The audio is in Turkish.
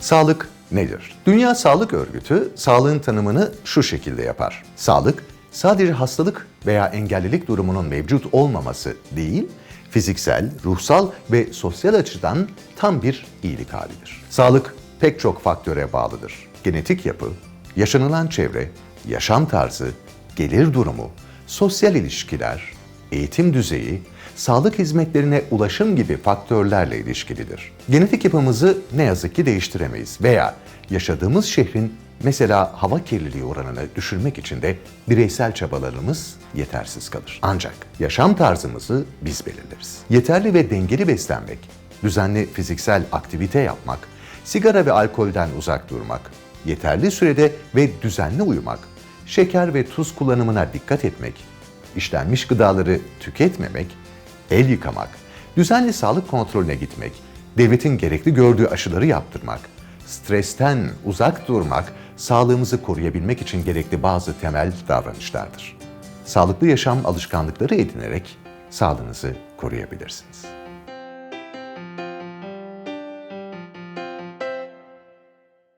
Sağlık nedir? Dünya Sağlık Örgütü sağlığın tanımını şu şekilde yapar. Sağlık sadece hastalık veya engellilik durumunun mevcut olmaması değil, fiziksel, ruhsal ve sosyal açıdan tam bir iyilik halidir. Sağlık pek çok faktöre bağlıdır. Genetik yapı, yaşanılan çevre, yaşam tarzı, gelir durumu, sosyal ilişkiler, eğitim düzeyi, sağlık hizmetlerine ulaşım gibi faktörlerle ilişkilidir. Genetik yapımızı ne yazık ki değiştiremeyiz veya yaşadığımız şehrin mesela hava kirliliği oranını düşürmek için de bireysel çabalarımız yetersiz kalır. Ancak yaşam tarzımızı biz belirleriz. Yeterli ve dengeli beslenmek, düzenli fiziksel aktivite yapmak, sigara ve alkolden uzak durmak, yeterli sürede ve düzenli uyumak, şeker ve tuz kullanımına dikkat etmek, işlenmiş gıdaları tüketmemek, el yıkamak, düzenli sağlık kontrolüne gitmek, devletin gerekli gördüğü aşıları yaptırmak, stresten uzak durmak, sağlığımızı koruyabilmek için gerekli bazı temel davranışlardır. Sağlıklı yaşam alışkanlıkları edinerek sağlığınızı koruyabilirsiniz.